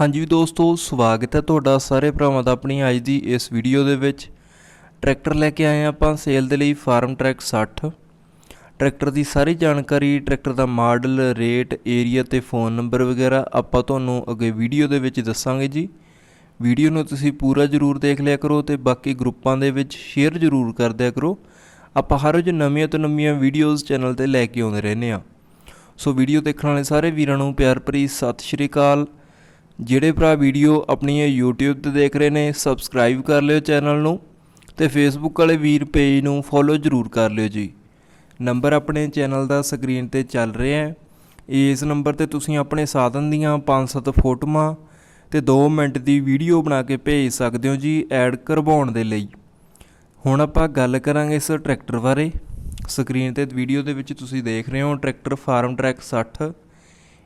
ਹਾਂਜੀ ਦੋਸਤੋ, ਸਵਾਗਤ ਹੈ ਤੁਹਾਡਾ ਸਾਰੇ ਭਰਾਵਾਂ ਦਾ ਆਪਣੀ ਅੱਜ ਦੀ ਇਸ ਵੀਡੀਓ ਦੇ ਵਿੱਚ। ਟਰੈਕਟਰ ਲੈ ਕੇ ਆਏ ਹਾਂ ਆਪਾਂ ਸੇਲ ਦੇ ਲਈ ਫਾਰਮ ਟਰੈਕ 60 ਟਰੈਕਟਰ ਦੀ ਸਾਰੀ ਜਾਣਕਾਰੀ, ਟਰੈਕਟਰ ਦਾ ਮਾਡਲ, ਰੇਟ, ਏਰੀਆ ਤੇ ਫੋਨ ਨੰਬਰ ਵਗੈਰਾ ਆਪਾਂ ਤੁਹਾਨੂੰ ਅੱਗੇ ਵੀਡੀਓ ਦੇ ਵਿੱਚ ਦੱਸਾਂਗੇ ਜੀ। ਵੀਡੀਓ ਨੂੰ ਤੁਸੀਂ ਪੂਰਾ ਜ਼ਰੂਰ ਦੇਖ ਲਿਆ ਕਰੋ ਤੇ ਬਾਕੀ ਗਰੁੱਪਾਂ ਦੇ ਵਿੱਚ ਸ਼ੇਅਰ ਜ਼ਰੂਰ ਕਰ ਦਿਆ ਕਰੋ। ਆਪਾਂ ਹਰ ਰੋਜ਼ ਨਵੀਆਂ ਤੋਂ ਨਵੀਆਂ ਵੀਡੀਓਜ਼ ਚੈਨਲ ਤੇ ਲੈ ਕੇ ਆਉਂਦੇ ਰਹਿੰਦੇ ਆ ਸੋ ਵੀਡੀਓ ਦੇਖਣ ਵਾਲੇ ਸਾਰੇ ਵੀਰਾਂ ਨੂੰ ਪਿਆਰ ਭਰੀ ਸਤਿ ਸ਼੍ਰੀ ਅਕਾਲ। ਜਿਹੜੇ ਭਰਾ ਵੀਡੀਓ ਆਪਣੀ ਇਹ YouTube ਤੇ ਦੇਖ ਰਹੇ ਨੇ ਸਬਸਕ੍ਰਾਈਬ ਕਰ ਲਿਓ ਚੈਨਲ ਨੂੰ ਤੇ Facebook ਵਾਲੇ ਵੀਰ ਪੇਜ ਨੂੰ ਫੋਲੋ ਜ਼ਰੂਰ ਕਰ ਲਿਓ ਜੀ। ਨੰਬਰ ਆਪਣੇ ਚੈਨਲ ਦਾ ਸਕਰੀਨ ਤੇ ਚੱਲ ਰਿਹਾ ਹੈ। ਇਸ ਨੰਬਰ ਤੇ ਤੁਸੀਂ ਆਪਣੇ ਸਾਧਨ ਦੀਆਂ 5-7 ਫੋਟੋਆਂ ਤੇ 2 ਮਿੰਟ ਦੀ ਵੀਡੀਓ ਬਣਾ ਕੇ ਭੇਜ ਸਕਦੇ ਹੋ ਜੀ ਐਡ ਕਰਵਾਉਣ ਦੇ ਲਈ। ਹੁਣ ਆਪਾਂ ਗੱਲ ਕਰਾਂਗੇ ਇਸ ਟਰੈਕਟਰ ਬਾਰੇ। ਸਕਰੀਨ ਤੇ ਵੀਡੀਓ ਦੇ ਵਿੱਚ ਤੁਸੀਂ ਦੇਖ ਰਹੇ ਹੋ ਟਰੈਕਟਰ ਫਾਰਮ ਟਰੈਕ 60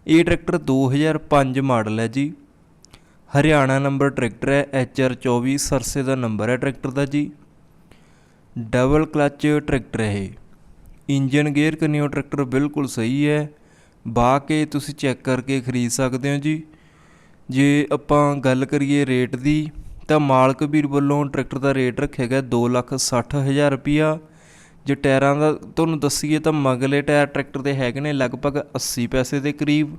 ਇਹ ਟਰੈਕਟਰ 2005 ਮਾਡਲ ਹੈ ਜੀ। ਹਰਿਆਣਾ ਨੰਬਰ ਟਰੈਕਟਰ ਹੈ HR24 ਸਰਸੇ ਦਾ ਨੰਬਰ ਹੈ ਟਰੈਕਟਰ ਦਾ ਜੀ। ਡਬਲ ਕਲੱਚ ਟਰੈਕਟਰ ਹੈ ਇਹ। ਇੰਜਨ ਗੇਅਰ ਕੰਨਿਓ ਟਰੈਕਟਰ ਬਿਲਕੁਲ ਸਹੀ ਹੈ। ਬਾ ਕੇ ਤੁਸੀਂ ਚੈੱਕ ਕਰਕੇ ਖਰੀਦ ਸਕਦੇ ਹੋ ਜੀ। ਜੇ ਆਪਾਂ ਗੱਲ ਕਰੀਏ ਰੇਟ ਦੀ, ਤਾਂ ਮਾਲਕ ਵੀਰ ਵੱਲੋਂ ਟਰੈਕਟਰ ਦਾ ਰੇਟ ਰੱਖਿਆ ਗਿਆ 260000 ਰੁਪਿਆ ਜੇ ਟਾਇਰਾਂ ਦਾ ਤੁਹਾਨੂੰ ਦੱਸੀਏ ਤਾਂ ਮਗਲੇ ਟਾਇਰ ਟਰੈਕਟਰ ਦੇ ਹੈਗੇ ਨੇ ਲਗਭਗ 80 ਪੈਸੇ ਦੇ ਕਰੀਬ।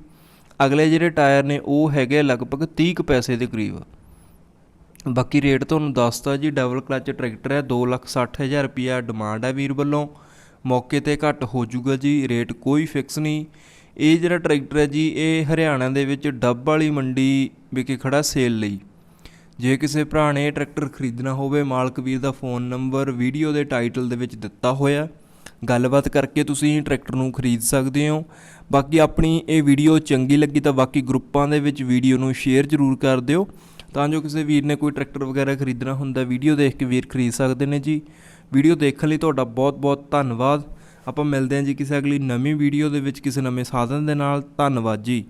ਅਗਲੇ ਜਿਹੜੇ ਟਾਇਰ ਨੇ ਉਹ ਹੈਗੇ ਲਗਭਗ 30 ਕੁ ਪੈਸੇ ਦੇ ਕਰੀਬ। ਬਾਕੀ ਰੇਟ ਤੁਹਾਨੂੰ ਦੱਸਤਾ ਜੀ ਡਬਲ ਕਲਚ ਟਰੈਕਟਰ ਹੈ 260000 ਰੁਪਿਆ ਡਿਮਾਂਡ ਹੈ ਵੀਰ ਵੱਲੋਂ। ਮੌਕੇ ਤੇ ਘੱਟ ਹੋ ਜਾਊਗਾ ਜੀ, ਰੇਟ ਕੋਈ ਫਿਕਸ ਨਹੀਂ। ਇਹ ਜਿਹੜਾ ਟਰੈਕਟਰ ਹੈ ਜੀ, ਇਹ ਹਰਿਆਣਾ ਦੇ ਵਿੱਚ ਡੱਬ ਵਾਲੀ ਮੰਡੀ ਵਿਖੇ ਖੜਾ ਸੇਲ ਲਈ। ਜੇ ਕਿਸੇ ਭਰਾ ਨੇ ਇਹ ਟਰੈਕਟਰ ਖਰੀਦਣਾ ਹੋਵੇ, ਮਾਲਕ ਵੀਰ ਦਾ ਫੋਨ ਨੰਬਰ ਵੀਡੀਓ ਦੇ ਟਾਈਟਲ ਦੇ ਵਿੱਚ ਦਿੱਤਾ ਹੋਇਆ। ਗੱਲਬਾਤ ਕਰਕੇ ਤੁਸੀਂ ਟਰੈਕਟਰ ਨੂੰ ਖਰੀਦ ਸਕਦੇ ਹੋ। ਬਾਕੀ ਆਪਣੀ ਇਹ ਵੀਡੀਓ ਚੰਗੀ ਲੱਗੀ ਤਾਂ ਬਾਕੀ ਗਰੁੱਪਾਂ ਦੇ ਵਿੱਚ ਵੀਡੀਓ ਨੂੰ ਸ਼ੇਅਰ ਜ਼ਰੂਰ ਕਰ ਦਿਓ। ਤਾਂ ਜੋ ਕਿਸੇ ਵੀਰ ਨੇ ਕੋਈ ਟਰੈਕਟਰ ਵਗੈਰਾ ਖਰੀਦਣਾ ਹੁੰਦਾ, ਵੀਡੀਓ ਦੇਖ ਕੇ ਵੀਰ ਖਰੀਦ ਸਕਦੇ ਨੇ ਜੀ। ਵੀਡੀਓ ਦੇਖਣ ਲਈ ਤੁਹਾਡਾ ਬਹੁਤ-ਬਹੁਤ ਧੰਨਵਾਦ। ਆਪਾਂ ਮਿਲਦੇ ਹਾਂ ਜੀ ਕਿਸੇ ਅਗਲੀ ਨਵੀਂ ਵੀਡੀਓ ਦੇ ਵਿੱਚ ਕਿਸੇ ਨਵੇਂ ਸਾਧਨ ਦੇ ਨਾਲ। ਧੰਨਵਾਦ ਜੀ।